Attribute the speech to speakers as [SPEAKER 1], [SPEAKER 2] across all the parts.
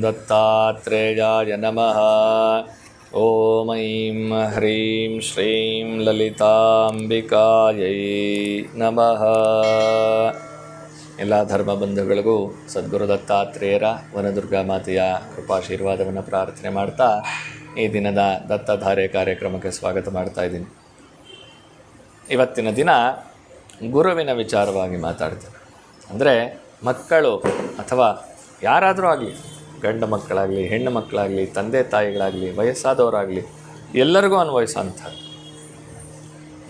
[SPEAKER 1] दत्तात्रेयाय नमः ॐ ऐं ह्रीं श्रीं ललिताम्बिकायै नमः ಎಲ್ಲ ಧರ್ಮ ಬಂಧುಗಳಿಗೂ ಸದ್ಗುರು ದತ್ತಾತ್ರೇಯರ ವನದುರ್ಗಾ ಮಾತೆಯ ಕೃಪಾಶೀರ್ವಾದವನ್ನು ಪ್ರಾರ್ಥನೆ ಮಾಡ್ತಾ ಈ ದಿನದ ದತ್ತಧಾರೆ ಕಾರ್ಯಕ್ರಮಕ್ಕೆ ಸ್ವಾಗತ ಮಾಡ್ತಾ ಇದ್ದೀನಿ ಇವತ್ತಿನ ದಿನ ಗುರುವಿನ ವಿಚಾರವಾಗಿ ಮಾತಾಡ್ತೇನೆ ಅಂದರೆ ಮಕ್ಕಳು ಅಥವಾ ಯಾರಾದರೂ ಆಗಲಿ ಗಂಡು ಮಕ್ಕಳಾಗಲಿ, ಹೆಣ್ಣು ಮಕ್ಕಳಾಗಲಿ, ತಂದೆ ತಾಯಿಗಳಾಗಲಿ, ವಯಸ್ಸಾದವರಾಗಲಿ, ಎಲ್ಲರಿಗೂ ಅನ್ವಯಿಸೋಂಥ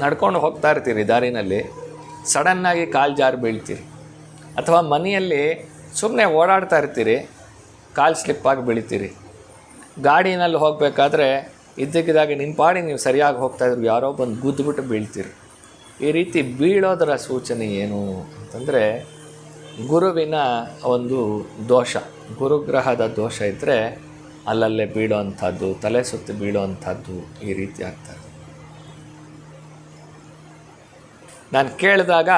[SPEAKER 1] ನಡ್ಕೊಂಡು ಹೋಗ್ತಾ ಇರ್ತೀರಿ ದಾರಿನಲ್ಲಿ ಸಡನ್ನಾಗಿ ಕಾಲು ಜಾರಿ ಬೀಳ್ತೀರಿ. ಅಥವಾ ಮನೆಯಲ್ಲಿ ಸುಮ್ಮನೆ ಓಡಾಡ್ತಾ ಇರ್ತೀರಿ, ಕಾಲು ಸ್ಲಿಪ್ಪಾಗಿ ಬೀಳ್ತೀರಿ. ಗಾಡಿನಲ್ಲಿ ಹೋಗಬೇಕಾದ್ರೆ ಇದ್ದಕ್ಕಿದ್ದಾಗೆ ನಿಮ್ಮ ಪಾಡಿ ನೀವು ಸರಿಯಾಗಿ ಹೋಗ್ತಾ ಇದ್ರು ಯಾರೋ ಬಂದು ಗುದ್ದುಬಿಟ್ಟು ಬೀಳ್ತೀರಿ. ಈ ರೀತಿ ಬೀಳೋದರ ಸೂಚನೆ ಏನು ಅಂತಂದರೆ ಗುರುವಿನ ಒಂದು ದೋಷ, ಗುರುಗ್ರಹದ ದೋಷ ಇದ್ದರೆ ಅಲ್ಲಲ್ಲೇ ಬೀಳೋವಂಥದ್ದು ತಲೆ ಸುತ್ತಿ ಬೀಳುವಂಥದ್ದು ಈ ರೀತಿ ಆಗ್ತದೆ ನಾನು ಕೇಳಿದಾಗ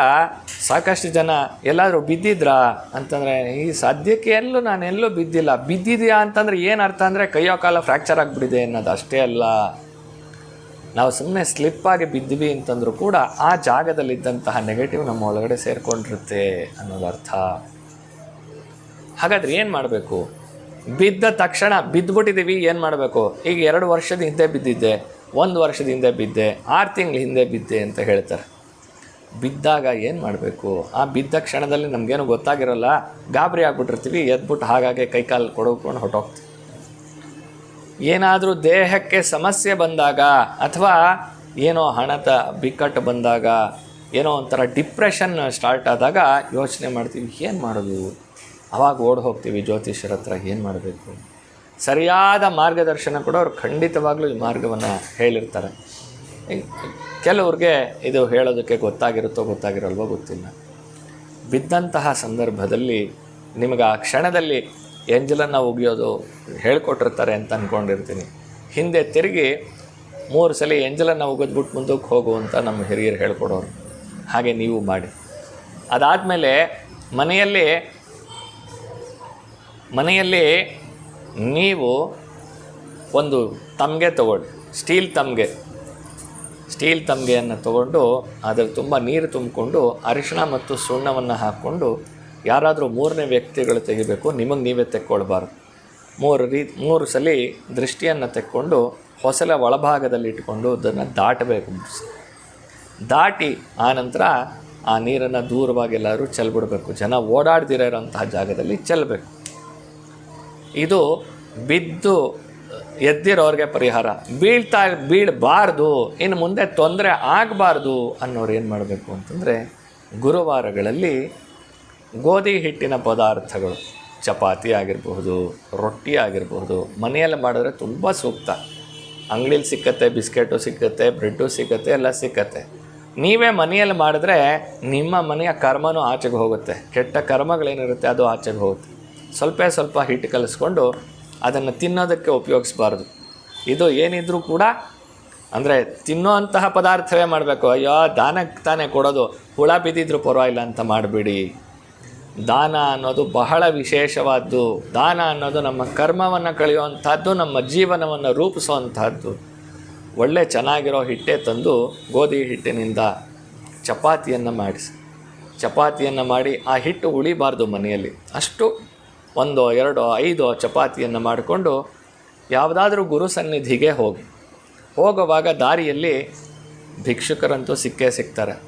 [SPEAKER 1] ಸಾಕಷ್ಟು ಜನ ಎಲ್ಲಾದರೂ ಬಿದ್ದಿದ್ರಾ? ಅಂತಂದರೆ, ಈ ಸದ್ಯಕ್ಕೆ ಎಲ್ಲೂ ನಾನು ಎಲ್ಲೂ ಬಿದ್ದಿಲ್ಲ. ಬಿದ್ದಿದೆಯಾ ಅಂತಂದರೆ ಏನು ಅರ್ಥ ಅಂದರೆ ಕೈಯೋ ಕಾಲ ಫ್ರ್ಯಾಕ್ಚರ್ ಆಗಿಬಿಟ್ಟಿದೆ ಅನ್ನೋದು ಅಷ್ಟೇ ಅಲ್ಲ. ನಾವು ಸುಮ್ಮನೆ ಸ್ಲಿಪ್ಪಾಗಿ ಬಿದ್ದಿವಿ ಅಂತಂದರೂ ಕೂಡ ಆ ಜಾಗದಲ್ಲಿದ್ದಂತಹ ನೆಗೆಟಿವ್ ನಮ್ಮ ಒಳಗಡೆ ಸೇರಿಕೊಂಡಿರುತ್ತೆ ಅನ್ನೋದು ಅರ್ಥ. ಹಾಗಾದ್ರೆ ಏನು ಮಾಡಬೇಕು? ಬಿದ್ದ ತಕ್ಷಣ ಬಿದ್ದುಬಿಟ್ಟಿದ್ದೀವಿ, ಏನು ಮಾಡಬೇಕು? ಈಗ ಎರಡು ವರ್ಷದ ಹಿಂದೆ ಬಿದ್ದಿದ್ದೆ, ಒಂದು ವರ್ಷದ ಹಿಂದೆ ಬಿದ್ದೆ, ಆರು ತಿಂಗಳ ಹಿಂದೆ ಬಿದ್ದೆ ಅಂತ ಹೇಳ್ತಾರೆ. ಬಿದ್ದಾಗ ಏನು ಮಾಡಬೇಕು? ಆ ಬಿದ್ದ ಕ್ಷಣದಲ್ಲಿ ನಮಗೇನು ಗೊತ್ತಾಗಿರಲ್ಲ, ಗಾಬರಿ ಆಗ್ಬಿಟ್ಟಿರ್ತೀವಿ, ಎದ್ಬಿಟ್ಟು ಹಾಗಾಗಿ ಕೈಕಾಲು ಕೊಡೋಕೊಂಡು ಹೊಟ್ಟೋಗ್ತೀವಿ ಏನಾದರೂ ದೇಹಕ್ಕೆ ಸಮಸ್ಯೆ ಬಂದಾಗ ಅಥವಾ ಏನೋ ಹಣದ ಬಿಕ್ಕಟ್ಟು ಬಂದಾಗ, ಏನೋ ಒಂಥರ ಡಿಪ್ರೆಷನ್ ಸ್ಟಾರ್ಟ್ ಆದಾಗ ಯೋಚನೆ ಮಾಡ್ತೀವಿ, ಏನು ಮಾಡೋದು? ಅವಾಗ ಓಡ್ ಹೋಗ್ತೀವಿ, ಜ್ಯೋತಿಷ್ಯರ ಹತ್ರ ಏನು ಮಾಡಬೇಕು? ಸರಿಯಾದ ಮಾರ್ಗದರ್ಶನ ಕೂಡ ಅವ್ರು ಖಂಡಿತವಾಗ್ಲೂ ಈ ಮಾರ್ಗವನ್ನು ಹೇಳಿರ್ತಾರೆ. ಕೆಲವ್ರಿಗೆ ಇದು ಹೇಳೋದಕ್ಕೆ ಗೊತ್ತಾಗಿರುತ್ತೋ ಗೊತ್ತಾಗಿರಲ್ವೋ ಗೊತ್ತಿಲ್ಲ. ಬಿದ್ದಂತಹ ಸಂದರ್ಭದಲ್ಲಿ ನಿಮಗೆ ಆ ಕ್ಷಣದಲ್ಲಿ ಎಂಜಲನ್ನು ಉಗಿಯೋದು ಹೇಳ್ಕೊಟ್ಟಿರ್ತಾರೆ ಅಂತ ಅಂದ್ಕೊಂಡಿರ್ತೀನಿ ಹಿಂದೆ ತಿರುಗಿ ಮೂರು ಸಲ ಎಂಜಲನ್ನು ಉಗಿದ್ಬಿಟ್ಟು ಮುಂದಕ್ಕೆ ಹೋಗು ಅಂತ ನಮ್ಮ ಹಿರಿಯರು ಹೇಳ್ಕೊಡೋರು. ಹಾಗೆ ನೀವು ಮಾಡಿ. ಅದಾದಮೇಲೆ ಮನೆಯಲ್ಲಿ ಮನೆಯಲ್ಲಿ ನೀವು ಒಂದು ತಮಗೆ ತಗೊಳ್ಳಿ. ಸ್ಟೀಲ್ ತಮಗೆ. ಸ್ಟೀಲ್ ತಮಗೆಯನ್ನು ತಗೊಂಡು ಅದಕ್ಕೆ ತುಂಬ ನೀರು ತುಂಬಿಕೊಂಡು, ಅರಿಶಿಣ ಮತ್ತು ಸುಣ್ಣವನ್ನು ಹಾಕ್ಕೊಂಡು ಯಾರಾದರೂ ಮೂರನೇ ವ್ಯಕ್ತಿಗಳು ತೆಗಿಬೇಕು, ನಿಮಗೆ ನೀವೇ ತೆಕ್ಕೊಳ್ಬಾರ್ದು. ಮೂರು ರೀ, ಮೂರು ಸಲ ದೃಷ್ಟಿಯನ್ನು ತೆಕ್ಕೊಂಡು ಹೊಸಲ ಒಳಭಾಗದಲ್ಲಿ ಇಟ್ಕೊಂಡು ಅದನ್ನು ದಾಟಬೇಕು. ದಾಟಿ ಆನಂತರ ಆ ನೀರನ್ನು ದೂರವಾಗಿ ಎಲ್ಲರೂ ಚೆಲ್ಬಿಡಬೇಕು. ಜನ ಓಡಾಡ್ದಿರೋ ಇರೋಂತಹ ಜಾಗದಲ್ಲಿ ಚೆಲ್ಲಬೇಕು ಇದು ಬಿದ್ದು ಎದ್ದಿರೋರಿಗೆ ಪರಿಹಾರ. ಬೀಳ್ತಾ, ಬೀಳಬಾರ್ದು, ಇನ್ನು ಮುಂದೆ ತೊಂದರೆ ಆಗಬಾರ್ದು ಅನ್ನೋರು ಏನು ಮಾಡಬೇಕು ಅಂತಂದರೆ ಗುರುವಾರಗಳಲ್ಲಿ ಗೋಧಿ ಹಿಟ್ಟಿನ ಪದಾರ್ಥಗಳು, ಚಪಾತಿ ಆಗಿರಬಹುದು, ರೊಟ್ಟಿ ಆಗಿರಬಹುದು, ಮನೆಯಲ್ಲಿ ಮಾಡಿದ್ರೆ ತುಂಬ ಸೂಕ್ತ. ಅಂಗಡೀಲಿ ಸಿಕ್ಕತ್ತೆ, ಬಿಸ್ಕೆಟು ಸಿಕ್ಕತ್ತೆ, ಬ್ರೆಡ್ಡು ಸಿಕ್ಕತ್ತೆ, ಎಲ್ಲ ಸಿಕ್ಕತ್ತೆ. ನೀವೇ ಮನೆಯಲ್ಲಿ ಮಾಡಿದ್ರೆ ನಿಮ್ಮ ಮನೆಯ ಕರ್ಮನೂ ಆಚೆಗೆ ಹೋಗುತ್ತೆ. ಕೆಟ್ಟ ಕರ್ಮಗಳೇನಿರುತ್ತೆ ಅದು ಆಚೆಗೆ ಹೋಗುತ್ತೆ. ಸ್ವಲ್ಪ ಸ್ವಲ್ಪ ಹಿಟ್ಟು ಕಲಿಸ್ಕೊಂಡು ಅದನ್ನು ತಿನ್ನೋದಕ್ಕೆ ಉಪಯೋಗಿಸ್ಬಾರ್ದು. ಇದು ಏನಿದ್ರೂ ಕೂಡ ಅಂದರೆ ತಿನ್ನೋ ಅಂತಹ ಪದಾರ್ಥವೇ ಮಾಡಬೇಕು. ಅಯ್ಯೋ ದಾನಕ್ಕೆ ತಾನೇ ಕೊಡೋದು. ಹುಳ ಬಿದ್ದಿದ್ರು ಪರವಾಗಿಲ್ಲ ಅಂತ ಮಾಡಬೇಡಿ. ದಾನ ಅನ್ನೋದು ಬಹಳ ವಿಶೇಷವಾದ್ದು. ದಾನ ಅನ್ನೋದು ನಮ್ಮ ಕರ್ಮವನ್ನು ಕಳೆಯುವಂಥದ್ದು, ನಮ್ಮ ಜೀವನವನ್ನು ರೂಪಿಸುವಂಥದ್ದು. ಒಳ್ಳೆ ಚೆನ್ನಾಗಿರೋ ಹಿಟ್ಟೆ ತಂದು ಗೋಧಿ ಹಿಟ್ಟಿನಿಂದ ಚಪಾತಿಯನ್ನು ಮಾಡಿಸಿ. ಚಪಾತಿಯನ್ನು ಮಾಡಿ ಆ ಹಿಟ್ಟು ಉಳಿಬಾರ್ದು ಮನೆಯಲ್ಲಿ. ಅಷ್ಟು ಒಂದೋ, ಎರಡೋ, ಐದೋ ಚಪಾತಿಯನ್ನು ಮಾಡಿಕೊಂಡು ಯಾವುದಾದ್ರೂ ಗುರು ಸನ್ನಿಧಿಗೆ ಹೋಗಿ. ಹೋಗುವಾಗ ದಾರಿಯಲ್ಲಿ ಭಿಕ್ಷುಕರಂತೂ ಸಿಕ್ಕೇ ಸಿಗ್ತಾರೆ.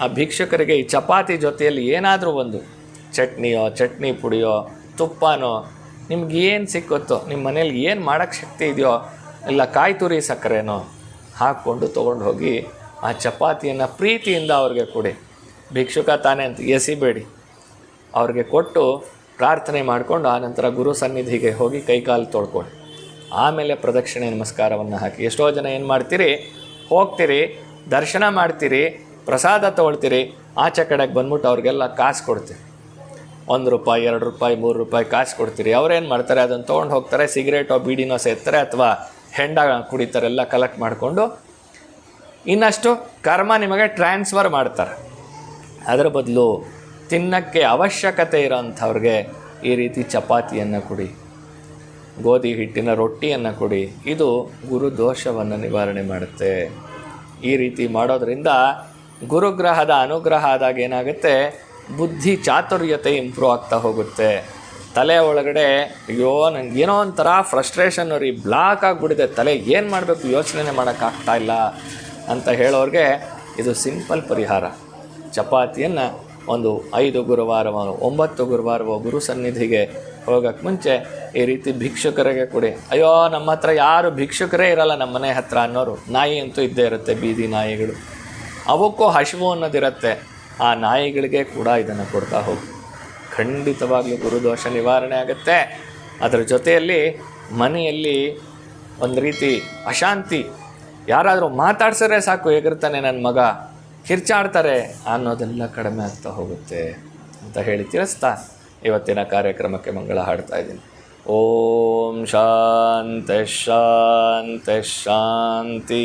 [SPEAKER 1] ಆ ಭಿಕ್ಷುಕರಿಗೆ ಈ ಚಪಾತಿ ಜೊತೆಯಲ್ಲಿ ಏನಾದರೂ ಒಂದು ಚಟ್ನಿಯೋ, ಚಟ್ನಿ ಪುಡಿಯೋ, ತುಪ್ಪನೋ ನಿಮ್ಗೆ ಏನು ಸಿಕ್ಕುತ್ತೋ ನಿಮ್ಮ ಮನೇಲಿ ಏನು ಮಾಡೋಕ್ಕೆ ಶಕ್ತಿ ಇದೆಯೋ ಇಲ್ಲ ಕಾಯಿ ತುರಿ ಸಕ್ಕರೆನೋ ಹಾಕ್ಕೊಂಡು ತೊಗೊಂಡು ಹೋಗಿ ಆ ಚಪಾತಿಯನ್ನು ಪ್ರೀತಿಯಿಂದ ಅವ್ರಿಗೆ ಕೊಡಿ. ಭಿಕ್ಷುಕ ತಾನೇ ಅಂತ ಎಸಿಬೇಡಿ. ಅವ್ರಿಗೆ ಕೊಟ್ಟು ಪ್ರಾರ್ಥನೆ ಮಾಡಿಕೊಂಡು ಆನಂತರ ಗುರು ಸನ್ನಿಧಿಗೆ ಹೋಗಿ ಕೈಕಾಲು ತೊಳ್ಕೊಳ್ಳಿ. ಆಮೇಲೆ ಪ್ರದಕ್ಷಿಣೆ ನಮಸ್ಕಾರವನ್ನು ಹಾಕಿ. ಎಷ್ಟೋ ಜನ ಏನು ಮಾಡ್ತೀರಿ? ಹೋಗ್ತೀರಿ, ದರ್ಶನ ಮಾಡ್ತೀರಿ, ಪ್ರಸಾದ ತೊಗೊಳ್ತೀರಿ, ಆಚೆ ಕಡೆಗೆ ಬಂದ್ಬಿಟ್ಟು ಅವ್ರಿಗೆಲ್ಲ ಕಾಸು ಕೊಡ್ತೀರಿ. ಒಂದು ರೂಪಾಯಿ, ಎರಡು ರೂಪಾಯಿ, ಮೂರು ರೂಪಾಯಿ ಕಾಸು ಕೊಡ್ತೀರಿ. ಅವ್ರೇನು ಮಾಡ್ತಾರೆ? ಅದನ್ನು ತೊಗೊಂಡು ಹೋಗ್ತಾರೆ, ಸಿಗರೇಟೋ, ಬೀಡಿನೋ ಸೇರ್ತಾರೆ ಅಥವಾ ಹೆಂಡ ಕುಡಿತಾರೆ, ಎಲ್ಲ ಕಲೆಕ್ಟ್ ಮಾಡಿಕೊಂಡು ಇನ್ನಷ್ಟು ಕರ್ಮ ನಿಮಗೆ ಟ್ರಾನ್ಸ್ಫರ್ ಮಾಡ್ತಾರೆ. ಅದರ ಬದಲು ತಿನ್ನಕ್ಕೆ ಅವಶ್ಯಕತೆ ಇರೋಂಥವ್ರಿಗೆ ಈ ರೀತಿ ಚಪಾತಿಯನ್ನು ಕೊಡಿ, ಗೋಧಿ ಹಿಟ್ಟಿನ ರೊಟ್ಟಿಯನ್ನು ಕೊಡಿ, ಇದು ಗುರು ದೋಷವನ್ನು ನಿವಾರಣೆ ಮಾಡುತ್ತೆ. ಈ ರೀತಿ ಮಾಡೋದ್ರಿಂದ ಗುರುಗ್ರಹದ ಅನುಗ್ರಹ ಆದಾಗ ಏನಾಗುತ್ತೆ? ಬುದ್ಧಿ ಚಾತುರ್ಯತೆ ಇಂಪ್ರೂವ್ ಆಗ್ತಾ ಹೋಗುತ್ತೆ. ತಲೆ ಒಳಗಡೆ, ಅಯ್ಯೋ, ನಂಗೆ ಏನೋ ಒಂಥರ ಫ್ರಸ್ಟ್ರೇಷನ್ ರೀ ಬ್ಲಾಕ್ ಆಗಿಬಿಡಿದೆ ತಲೆ ಏನು ಮಾಡಬೇಕು ಯೋಚನೆ ಮಾಡೋಕ್ಕಾಗ್ತಾ ಇಲ್ಲ ಅಂತ ಹೇಳೋರಿಗೆ ಇದು ಸಿಂಪಲ್ ಪರಿಹಾರ. ಚಪಾತಿಯನ್ನು ಒಂದು ಐದು ಗುರುವಾರ, ಒಂಬತ್ತು ಗುರುವಾರವೋ ಗುರು ಸನ್ನಿಧಿಗೆ ಹೋಗೋಕ್ಕೆ ಮುಂಚೆ ಈ ರೀತಿ ಭಿಕ್ಷುಕರಿಗೆ ಕೊಡಿ. ಅಯ್ಯೋ, ನಮ್ಮ ಹತ್ರ ಯಾರು ಭಿಕ್ಷುಕರೇ ಇರಲ್ಲ ನಮ್ಮ ಮನೆ ಹತ್ರ ಅನ್ನೋರು. ನಾಯಿ ಅಂತೂ ಇದ್ದೇ ಇರುತ್ತೆ, ಬೀದಿ ನಾಯಿಗಳು. ಅವಕ್ಕೂ ಹಸಿವು ಅನ್ನೋದಿರುತ್ತೆ. ಆ ನಾಯಿಗಳಿಗೆ ಕೂಡ ಇದನ್ನು ಕೊಡ್ತಾ ಹೋಗಿ. ಖಂಡಿತವಾಗ್ಲೂ ಗುರುದೋಷ ನಿವಾರಣೆ ಆಗುತ್ತೆ. ಅದರ ಜೊತೆಯಲ್ಲಿ ಮನೆಯಲ್ಲಿ ಒಂದು ರೀತಿ ಅಶಾಂತಿ. ಯಾರಾದರೂ ಮಾತಾಡ್ಸರೆ ಸಾಕು ಹೇಗಿರ್ತಾನೆ ನನ್ನ ಮಗ, ಕಿರ್ಚಾಡ್ತಾರೆ ಅನ್ನೋದೆಲ್ಲ ಕಡಿಮೆ ಆಗ್ತಾ ಹೋಗುತ್ತೆ ಅಂತ ಹೇಳಿ ತಿಳಿಸ್ತಾ ಇವತ್ತಿನ ಕಾರ್ಯಕ್ರಮಕ್ಕೆ ಮಂಗಳ ಹಾಡ್ತಾ ಇದ್ದೀನಿ. ಓಂ ಶಾಂತ ಶಾಂತ ಶಾಂತಿ